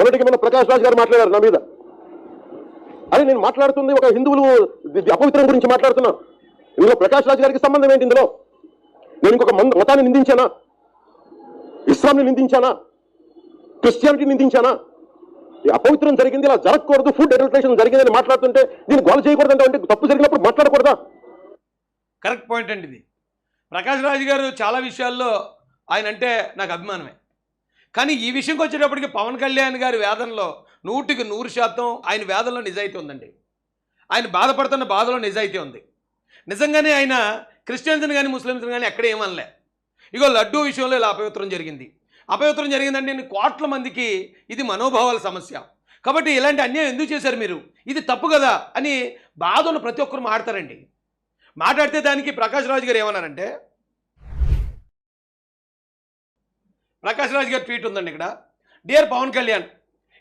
మొన్నటికి మన ప్రకాష్ రాజ్ గారు మాట్లాడారు నా మీద. అరే నేను మాట్లాడుతుంది ఒక హిందువులు అపవిత్రం గురించి మాట్లాడుతున్నా. ఇందులో ప్రకాష్ రాజ్ గారికి సంబంధం ఏంటి ఇందులో? నేను ఇంకొక మతాన్ని నిందించానా? ఇస్లాంని నిందించానా? క్రిస్టియానిటీ నిందించానా? ఈ అపవిత్రం జరిగింది ఇలా జరగకూడదు ఫుడ్ అడల్ట్రేషన్ జరిగిందని మాట్లాడుతుంటే దీన్ని గోల చేయకూడదు అంటే తప్పు జరిగినప్పుడు మాట్లాడకూడదా? కరెక్ట్ పాయింట్ అండి ఇది. ప్రకాష్ రాజు గారు చాలా విషయాల్లో ఆయన అంటే నాకు అభిమానమే. కానీ ఈ విషయంకి వచ్చేటప్పటికి పవన్ కళ్యాణ్ గారి వేదనలో నూటికి నూరు శాతం ఆయన వేదనలో నిజాయితీ ఉందండి. ఆయన బాధపడుతున్న బాధలో నిజాయితీ ఉంది. నిజంగానే ఆయన క్రిస్టియన్స్ని కానీ ముస్లిమ్స్ని కానీ ఎక్కడ ఏమనలే. ఇగో లడ్డూ విషయంలో ఇలా అపవిత్రం జరిగింది. అపవిత్రం జరిగిందంటే నేను కోట్ల మందికి ఇది మనోభావాల సమస్య. కాబట్టి ఇలాంటి అన్యాయం ఎందుకు చేశారు మీరు? ఇది తప్పు కదా అని బాధలు ప్రతి ఒక్కరు మాడతారండి. మాట్లాడితే దానికి ప్రకాష్ రాజు గారు ఏమన్నారంటే ప్రకాశ్రాజ్ గారి ట్వీట్ ఉందండి ఇక్కడ. Dear Pawan Kalyan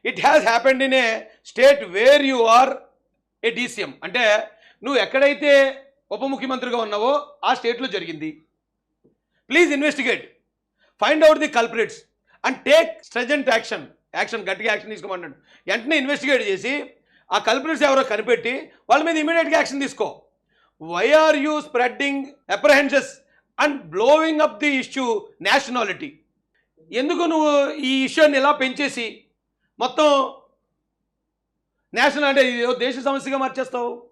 it has happened in a state where you are a D C M అంటే నువ్వు ఎక్కడైతే ఉప ముఖ్యమంత్రిగా ఉన్నావో ఆ స్టేట్లో జరిగింది. Please investigate find out the culprits and take stringent action action గట్టిగా యాక్షన్ తీసుకోమన్నాడు. వెంటనే ఇన్వెస్టిగేట్ చేసి ఆ కల్ప్రిట్స్ ఎవరో కనిపెట్టి వాళ్ళ మీద ఇమీడియట్గా యాక్షన్ తీసుకో. Why are you spreading apprehensions and blowing up the issue nationality ఎందుకు నువ్వు ఈ ఇష్యూని ఇలా పెంచేసి మొత్తం నేషనల్ అంటే ఇది దేశ సమస్యగా మార్చేస్తావు?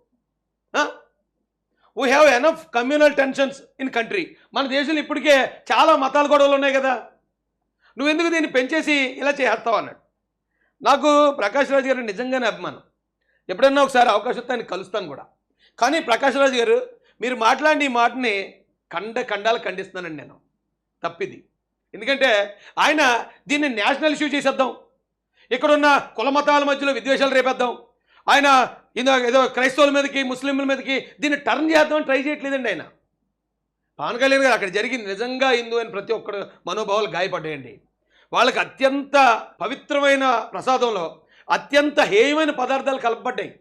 We have enough communal tensions in country మన దేశంలో ఇప్పటికే చాలా మతాల గొడవలు ఉన్నాయి కదా. నువ్వెందుకు దీన్ని పెంచేసి ఇలా చేస్తావు అన్నాడు. నాకు ప్రకాష్ రాజు గారు నిజంగానే అభిమానం. ఎప్పుడన్నా ఒకసారి అవకాశం వస్తే ఆయన కలుస్తాను కూడా. కానీ ప్రకాష్ రాజు గారు మీరు మాట్లాడిన ఈ మాటని కండ కండాలు ఖండిస్తున్నానండి నేను. తప్పిది. ఎందుకంటే ఆయన దీన్ని నేషనల్ ఇష్యూ చేసేద్దాం. ఇక్కడున్న కుల మతాల మధ్యలో విద్వేషాలు రేపేద్దాం. ఆయన ఇందో ఏదో క్రైస్తవుల మీదకి ముస్లింల మీదకి దీన్ని టర్న్ చేద్దామని ట్రై చేయట్లేదండి ఆయన. పవన్ కళ్యాణ్ గారు అక్కడ జరిగింది నిజంగా హిందూ అని ప్రతి ఒక్కరు మనోభావాలు గాయపడ్డాయండి. వాళ్ళకి అత్యంత పవిత్రమైన ప్రసాదంలో అత్యంత హేయమైన పదార్థాలు కలపబడ్డాయి.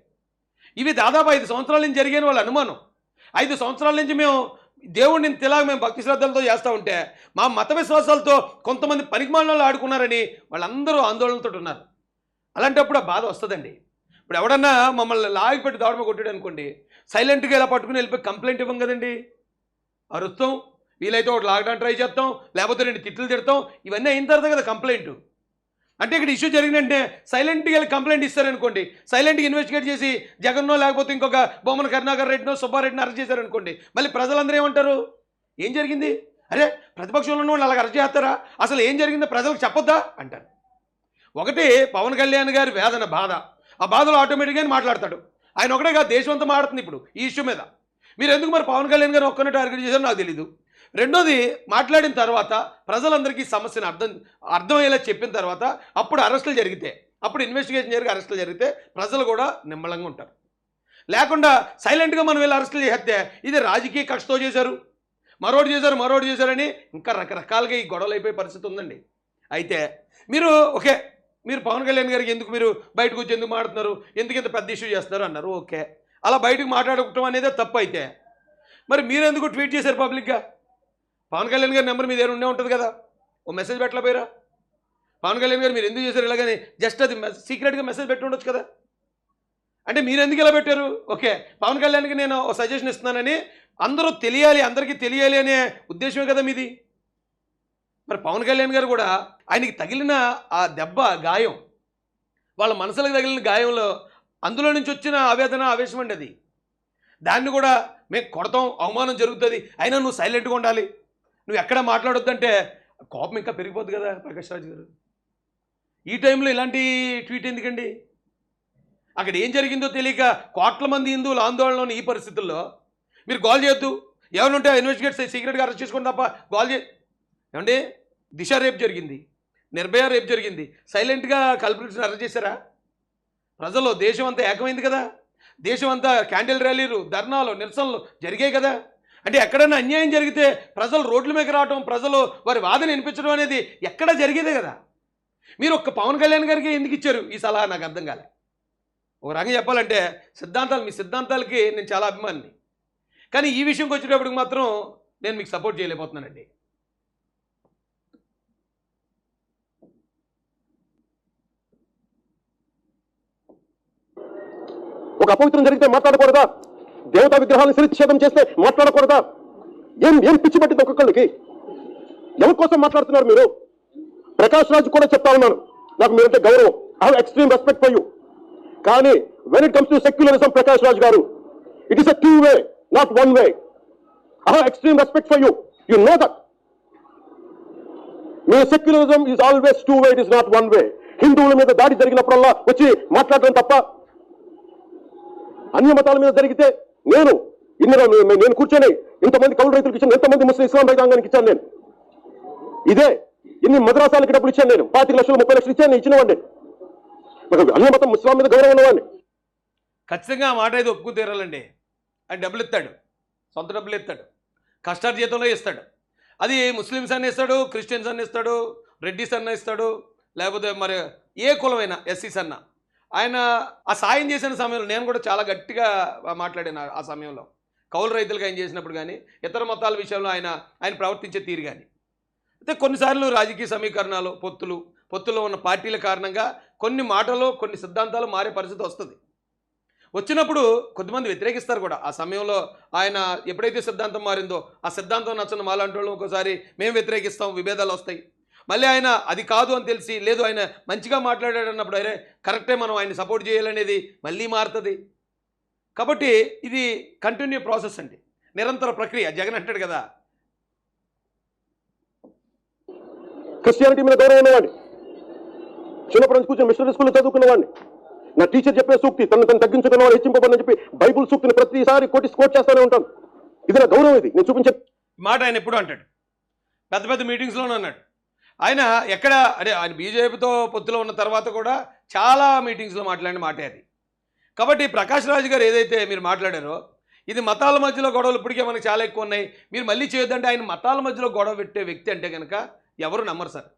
ఇవి దాదాపు ఐదు సంవత్సరాల నుంచి జరిగాయని వాళ్ళ అనుమానం. ఐదు సంవత్సరాల నుంచి మేము దేవుడిని తిలాగ మేము భక్తి శ్రద్ధలతో చేస్తూ ఉంటే మా మత విశ్వాసాలతో కొంతమంది పనికిమాలలో ఆడుకున్నారని వాళ్ళందరూ ఆందోళనతో ఉన్నారు. అలాంటప్పుడు ఆ బాధ వస్తుందండి. ఇప్పుడు ఎవడన్నా మమ్మల్ని లాగి పెట్టి దావడమ కొట్టాడు అనుకోండి సైలెంట్గా ఇలా పట్టుకుని వెళ్ళిపోయి కంప్లైంట్ ఇవ్వం కదండి? అరుస్తాం వీలైతే ఒకటి లాగడానికి ట్రై చేస్తాం లేకపోతే రెండు తిట్లు తిడతాం ఇవన్నీ అయిన తర్వాత కదా కంప్లైంట్. అంటే ఇక్కడ ఇష్యూ జరిగిందంటే సైలెంట్గా వెళ్ళి కంప్లైంట్ ఇస్తారనుకోండి. సైలెంట్గా ఇన్వెస్టిగేట్ చేసి జగన్నో లేకపోతే ఇంకొక బొమ్మన కరుణాకర్ రెడ్డినో సుబ్బారెడ్డిని అరెస్ట్ చేశారనుకోండి. మళ్ళీ ప్రజలందరూ ఏమంటారు? ఏం జరిగింది? అరే ప్రతిపక్షంలో ఉన్న వాళ్ళు అలాగ అరెస్ట్ చేస్తారా? అసలు ఏం జరిగిందో ప్రజలకు చెప్పొద్దా? అంటారు. ఒకటి పవన్ కళ్యాణ్ గారి వేదన బాధ. ఆ బాధలో ఆటోమేటిక్గా మాట్లాడతాడు. ఆయన ఒకటే కాదు దేశం అంతా మాడుతుంది ఇప్పుడు ఈ ఇష్యూ మీద. మీరు ఎందుకు మరి పవన్ కళ్యాణ్ గారు ఒక్కనే టార్గెట్ చేశారో నాకు తెలీదు. రెండోది మాట్లాడిన తర్వాత ప్రజలందరికీ సమస్యను అర్థం అర్థమయ్యేలా చెప్పిన తర్వాత అప్పుడు అరెస్టులు జరిగితే అప్పుడు ఇన్వెస్టిగేషన్ జరిగి అరెస్టులు జరిగితే ప్రజలు కూడా నిమ్మలంగా ఉంటారు. లేకుండా సైలెంట్గా మనం వెళ్ళి అరెస్టులు చేస్తే ఇది రాజకీయ కక్షతో చేశారు మరోటి చేశారు మరోటి చేశారని ఇంకా రకరకాలుగా ఈ గొడవలు అయిపోయే పరిస్థితి ఉందండి. అయితే మీరు ఓకే మీరు పవన్ కళ్యాణ్ గారికి ఎందుకు మీరు బయటకు వచ్చి ఎందుకు మాట్లాడుతున్నారు ఎందుకు ఇంత పెద్ద ఇష్యూ చేస్తున్నారు అన్నారు ఓకే. అలా బయటకు మాట్లాడటం అనేదే తప్పు అయితే మరి మీరెందుకు ట్వీట్ చేశారు పబ్లిక్గా పవన్ కళ్యాణ్ గారి నెంబర్ మీద ఉండే ఉంటుంది కదా? ఓ మెసేజ్ పెట్టలేపోయారా పవన్ కళ్యాణ్ గారు మీరు ఎందుకు చేశారు ఇలాగని జస్ట్ అది సీక్రెట్గా మెసేజ్ పెట్టి ఉండొచ్చు కదా? అంటే మీరు ఎందుకు ఇలా పెట్టారు? ఓకే పవన్ కళ్యాణ్కి నేను ఒక సజెషన్ ఇస్తున్నానని అందరూ తెలియాలి అందరికీ తెలియాలి అనే ఉద్దేశమే కదా మీది. మరి పవన్ కళ్యాణ్ గారు కూడా ఆయనకి తగిలిన ఆ దెబ్బ గాయం వాళ్ళ మనసులకు తగిలిన గాయంలో అందులో నుంచి వచ్చిన ఆవేదన ఆవేశం అండి అది. దాన్ని కూడా మేము కొడతాం అవమానం జరుగుతుంది. అయినా నువ్వు సైలెంట్గా ఉండాలి. నువ్వు ఎక్కడ మాట్లాడొద్దంటే కోపం ఇంకా పెరిగిపోద్ది కదా ప్రకాష్ రాజు గారు. ఈ టైంలో ఇలాంటి ట్వీట్ ఎందుకండి? అక్కడ ఏం జరిగిందో తెలియక కోట్ల మంది హిందువులు ఆందోళనలోని ఈ పరిస్థితుల్లో మీరు గోల్ చేయొద్దు. ఎవరుంటే ఇన్వెస్టిగేట్ సీక్రెట్గా అరెస్ట్ చేసుకోండి తప్ప గోల్ చే ఏమండి? దిశ రేపు జరిగింది. నిర్భయ రేపు జరిగింది. సైలెంట్గా కల్పిట్స్ని అరెస్ట్ చేశారా? ప్రజలు దేశం అంతా ఏకమైంది కదా. దేశం అంతా క్యాండిల్ ర్యాలీలు ధర్నాలు నిరసనలు జరిగాయి కదా. అంటే ఎక్కడైనా అన్యాయం జరిగితే ప్రజలు రోడ్ల మీద రావటం ప్రజలు వారి వాదన వినిపించడం అనేది ఎక్కడ జరిగేదే కదా. మీరు ఒక్క పవన్ కళ్యాణ్ గారికి ఎందుకు ఇచ్చారు ఈ సలహా? నాకు అర్థం కాలే. ఒక రకంగా చెప్పాలంటే సిద్ధాంతాలు మీ సిద్ధాంతాలకి నేను చాలా అభిమానిని. కానీ ఈ విషయంకి వచ్చేటప్పటికి మాత్రం నేను మీకు సపోర్ట్ చేయలేకపోతున్నానండి. ఒక అపవిత్రం జరిగితే మాట్లాడకూడదా? దేవతా విగ్రహాలను శిరచ్ఛేదం చేస్తే మాట్లాడకూడదా? ఏం ఏం పిచ్చి పట్టింది ఒక్కొక్కళ్ళకి? ఎవరి కోసం మాట్లాడుతున్నారు మీరు? ప్రకాష్ రాజు కూడా చెప్తా ఉన్నాను. నాకు మీరంటే గౌరవం. I have extreme respect for you కానీ when it comes to secularism Prakash Raj garu it is a two way not one way I have extreme respect for you you know that me secularism is always two way it is not one way హిందువుల మీద దాడి జరిగినప్పుడల్లా వచ్చి మాట్లాడడం తప్ప అన్య మతాల మీద జరిగితే నేను ఇన్ని నేను కూర్చొని ఇంతమంది కౌలు రైతులకు ఇచ్చాను ఎంతమంది ముస్లిం ఇస్లాం రైతాంగానికి ఇచ్చాను నేను. ఇదే ఇన్ని మద్రాసాలకి డబ్బులు ఇచ్చాను నేను. పాతిక లక్షలు ముప్పై లక్షలు ఇచ్చాను నేను ఇచ్చినవాడిని నాకు అన్య మతం ముస్లాం మీద గౌరవం ఉన్నవాడిని. ఖచ్చితంగా మాట అయితే ఒప్పుకు తీరాలండి ఆయన డబ్బులు ఇస్తాడు. సొంత డబ్బులు ఇస్తాడు. కష్టార్జితంలో ఇస్తాడు. అది ముస్లిమ్స్ అన్న ఇస్తాడు క్రిస్టియన్స్ అన్న ఇస్తాడు రెడ్డిస్ అన్న ఇస్తాడు లేకపోతే మరి ఏ కులమైనా ఎస్సీస్ అన్నా. ఆయన ఆ సాయం చేసిన సమయంలో నేను కూడా చాలా గట్టిగా మాట్లాడాను ఆ- సమయంలో. కౌలు రైతులకు ఆయన చేసినప్పుడు కానీ ఇతర మతాల విషయంలో ఆయన ఆయన ప్రవర్తించే తీరు కానీ అయితే కొన్నిసార్లు రాజకీయ సమీకరణాలు పొత్తులు పొత్తులో ఉన్న పార్టీల కారణంగా కొన్ని మాటలు కొన్ని సిద్ధాంతాలు మారే పరిస్థితి వస్తుంది. వచ్చినప్పుడు కొద్దిమంది వ్యతిరేకిస్తారు కూడా. ఆ సమయంలో ఆయన ఎప్పుడైతే సిద్ధాంతం మారిందో ఆ సిద్ధాంతం నచ్చిన మాలాంటి వాళ్ళు ఒకసారి మేము వ్యతిరేకిస్తాం విభేదాలు వస్తాయి. మళ్ళీ ఆయన అది కాదు అని తెలిసి లేదు ఆయన మంచిగా మాట్లాడాడు అన్నప్పుడు అరే కరెక్టే మనం ఆయన సపోర్ట్ చేయాలనేది మళ్ళీ మారుతుంది. కాబట్టి ఇది కంటిన్యూ ప్రాసెస్ అండి. నిరంతర ప్రక్రియ. జగన్ అంటాడు కదా. క్రిస్టియానిటీ మీద గౌరవం ఉన్నవాడిని. చిన్నప్పటి నుంచి కూర్చొని మిషనరీ స్కూల్లో చదువుకున్నవాడిని. నా టీచర్ చెప్పే సూక్తి తను తను తగ్గించుకున్న వాడు హెచ్చింపబడి చెప్పి బైబుల్ సూక్తిని ప్రతిసారి కోటి కోట్ చేస్తానే ఉంటాను. ఇది నా గౌరవం ఇది. నేను చూపించే మాట ఆయన ఎప్పుడు అంటాడు? పెద్ద పెద్ద మీటింగ్స్లోనే అన్నాడు. ఆయన ఎక్కడ అదే ఆయన బీజేపీతో పొత్తులో ఉన్న తర్వాత కూడా చాలా మీటింగ్స్లో మాట్లాడిన మాటే అది. కాబట్టి ప్రకాష్ రాజు గారు ఏదైతే మీరు మాట్లాడారో ఇది మతాల మధ్యలో గొడవలు ఇప్పటికే మనకు చాలా ఎక్కువ ఉన్నాయి. మీరు మళ్ళీ చేయొద్దంటే ఆయన మతాల మధ్యలో గొడవ పెట్టే వ్యక్తి అంటే కనుక ఎవరు నమ్మరు సార్.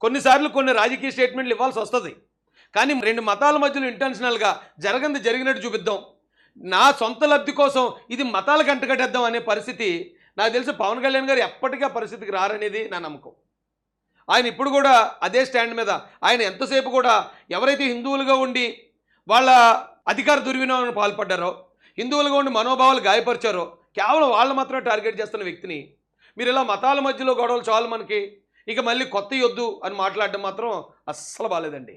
కొన్నిసార్లు కొన్ని రాజకీయ స్టేట్మెంట్లు ఇవ్వాల్సి వస్తుంది. కానీ రెండు మతాల మధ్యలో ఇంటెన్షనల్గా జరగంది జరిగినట్టు చూపిద్దాం. నా సొంత లబ్ధి కోసం ఇది మతాలకు అంటగట్టేద్దాం అనే పరిస్థితి నాకు తెలిసి పవన్ కళ్యాణ్ గారు ఎప్పటికీ పరిస్థితికి రారనేది నా నమ్మకం. ఆయన ఇప్పుడు కూడా అదే స్టాండ్ మీద. ఆయన ఎంతసేపు కూడా ఎవరైతే హిందువులుగా ఉండి వాళ్ళ అధికార దుర్వినియోగం పాల్పడ్డారో హిందువులుగా ఉండి మనోభావాలు గాయపరిచారో కేవలం వాళ్ళు మాత్రమే టార్గెట్ చేస్తున్న వ్యక్తిని మీరు ఇలా మతాల మధ్యలో గొడవలు చాలు మనకి ఇక మళ్ళీ కొత్త యొద్దు అని మాట్లాడడం మాత్రం అస్సలు బాలేదండి.